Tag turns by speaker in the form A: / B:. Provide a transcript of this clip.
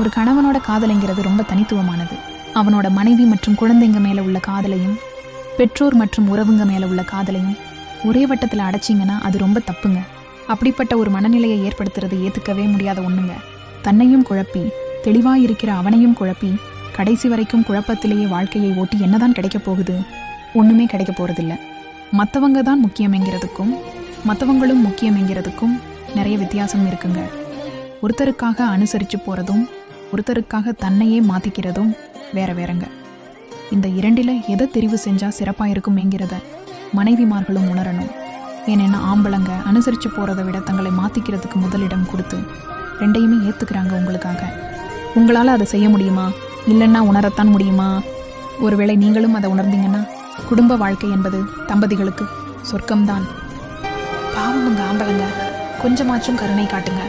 A: ஒரு கணவனோட காதலைங்கிறது ரொம்ப தனித்துவமானது. அவனோட மனைவி மற்றும் குழந்தைங்க மேல உள்ள காதலையும் பெற்றோர் மற்றும் உறவுங்க மேல உள்ள காதலையும் ஒரே வட்டத்தில் அடைச்சிங்கன்னா அது ரொம்ப தப்புங்க. அப்படிப்பட்ட ஒரு மனநிலையை ஏற்படுத்துறது ஏத்துக்கவே முடியாத ஒண்ணுங்க. தன்னையும் குழப்பி தெளிவாக இருக்கிற அவனையும் குழப்பி கடைசி வரைக்கும் குழப்பத்திலேயே வாழ்க்கையை ஓட்டி என்னதான் கிடைக்க போகுது? ஒண்ணுமே கிடைக்க போறதில்ல. மற்றவங்க தான் முக்கியம்ங்கிறதுக்கும் மற்றவங்களும் முக்கியமெங்கிறதுக்கும் நிறைய வித்தியாசம் இருக்குங்க. ஒருத்தருக்காக அனுசரித்து போகிறதும் ஒருத்தருக்காக தன்னையே மாற்றிக்கிறதும் வேற வேறங்க. இந்த இரண்டில் எதை தெரிவு செஞ்சால் சிறப்பாக இருக்குமேங்கிறத மனைவிமார்களும் உணரணும். ஏனென்னா ஆம்பளைங்க அனுசரித்து போகிறத விட தங்களை மாற்றிக்கிறதுக்கு முதலிடம் கொடுத்து ரெண்டையுமே ஏற்றுக்கிறாங்க உங்களுக்காக. உங்களால் அதை செய்ய முடியுமா? இல்லைன்னா உணரத்தான் முடியுமா? ஒருவேளை நீங்களும் அதை உணர்ந்தீங்கன்னா குடும்ப வாழ்க்கை என்பது தம்பதிகளுக்கு சொர்க்கம்தான். பாவம் உங்க ஆம்பளைங்க. கொஞ்சமாச்சும் கருணை காட்டுங்க.